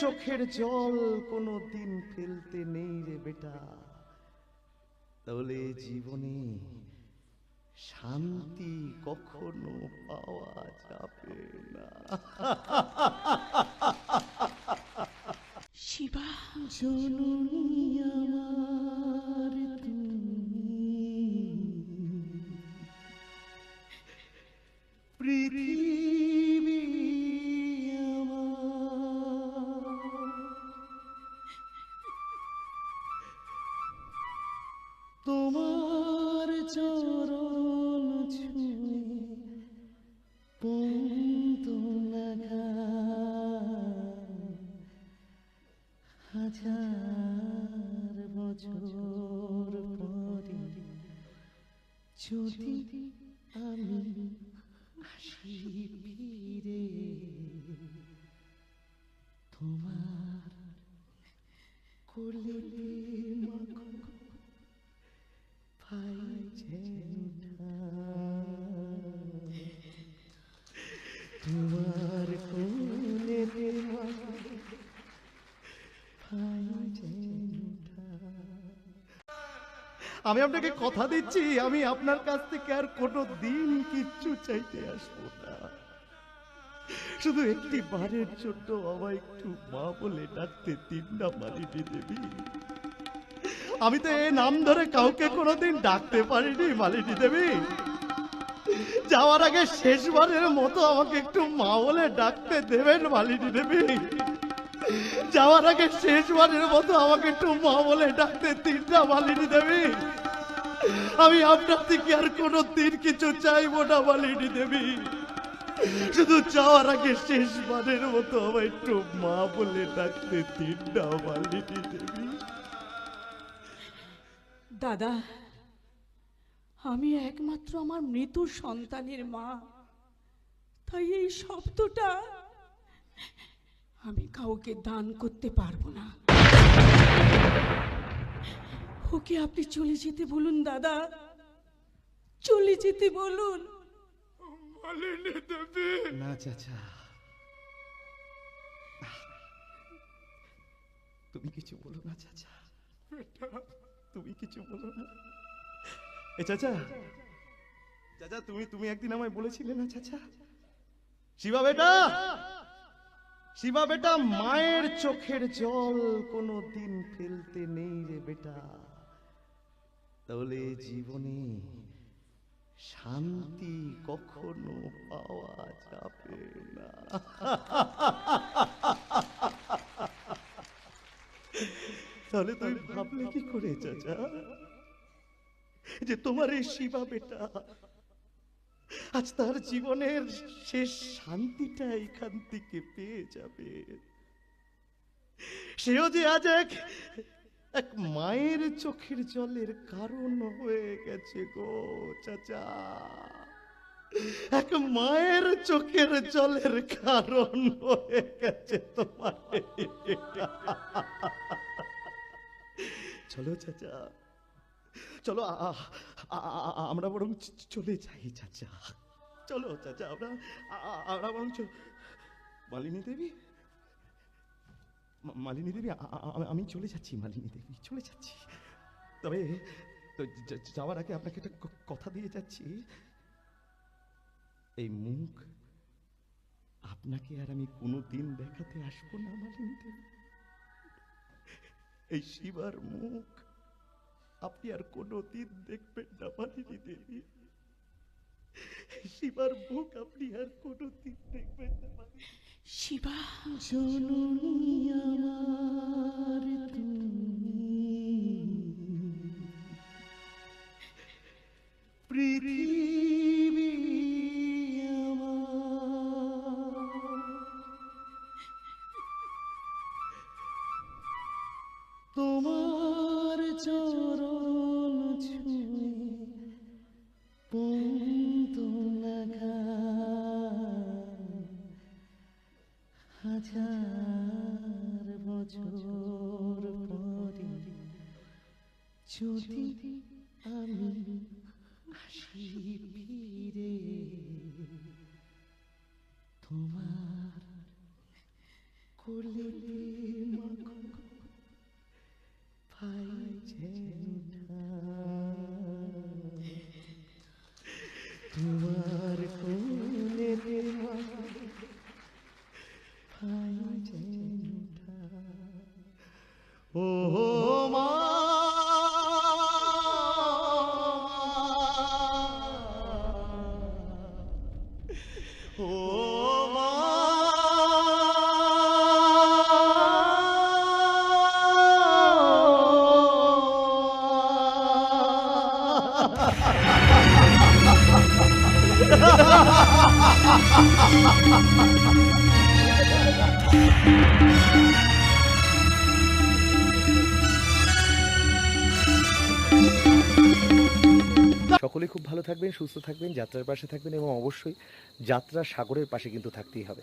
চোখের জল কোনো দিন ফেলতে নেই রে বেটা। তাহলে জীবনে শান্তি কখনো পাওয়া যাবে না। তোমার চরণ ছুঁয়ে পন্ত হাজার বছর পরে যদি আমি আসি তোমার কোলে আমি আপনাকে কথা দিচ্ছি, আমি আপনার কাছ থেকে আর কোনো দিন কিচ্ছু চাইতে আসব না। শুধু একটি বারের জন্য আমায় একটু মা বলে ডাকতে তিন না মালিনী দেবী। আমি তো এ নাম ধরে কাউকে কোনোদিন ডাকতে পারিনি মালিনী দেবী। যাওয়ার আগে শেষবারের মতো আমাকে একটু মা বলে ডাকতে দেবেন, মালিনী দেবী। যাওয়ার আগে শেষবারের মতো আমাকে একটু মা বলে ডাকতে তিনটা মালিনী দেবী। আমি আপনার থেকে আর কোনো দিন কিছু চাইব না, মালিনী দেবী। শুধু যাওয়ার আগে শেষবারের মতো আমার একটু মা বলে ডাকতে তিনটা মালিনী দেবী। দাদা আমি একমাত্র আমার মৃত সন্তানের মা। তাই এই শব্দটা আমি কাউকে দান করতে পারব না। ওকে আপনি চলে যেতে বলুন দাদা। চলে যেতে বলুন। না চাচা। তুমি কিছু বলো না চাচা। তুমি কিছু বলো না। এ চাচা। চাচা, তুমি তুমি একদিন আমায় বলেছিলে না, চাচা? শিবা বেটা! শিবা বেটা, মায়ের চোখের জল কোনো দিন ফেলতে নেই রে বেটা। তাহলে জীবনে শান্তি কখনো পাওয়া যাবে না। তাহলে তুই ভাবলে কি করে, চাচা? যে তোমার এই শিবা বেটা, আজ তার জীবনের শেষ শান্তিটা এখান থেকে পেয়ে যাবে। সেও যে আজ এক এক মায়ের চোখের জলের কারণ হয়ে গেছে গো চাচা। এক মায়ের চোখের জলের কারণ হয়ে গেছে তোমার। চলো চাচা। চলো আমরা বরং চলে যাই, চাচা। চলো, চাচা, আমরা আমরা বরং মালিনী দেবী? মালিনী দেবী আমি চলে যাচ্ছি, মালিনী দেবী, চলে যাচ্ছি। তবে যাওয়ার আগে আপনাকে একটা কথা দিয়ে যাচ্ছি। এই মুখ, আপনাকে আর আমি কোনো দিন দেখাতে আসব না, মালিনী দেবী। এই শিবার মুখ। আপনি আর কোনো দিন দেখবেন না মালিনী দেবী। শিবার মুখ আপনি আর কোনো দিন দেখবেন না শিবা জননী আমার তুমি। পৃথিবী তোমার চরণ হাজার বছর পরে যদি আমি আসি ফিরে তোমার কোলেতে মাখো ভাই ঝেঁটা তোমার ও মা ও মা সকলেই খুব ভালো থাকবেন, সুস্থ থাকবেন, যাত্রার পাশে থাকবেন এবং অবশ্যই যাত্রা সাগরের পাশে কিন্তু থাকতেই হবে।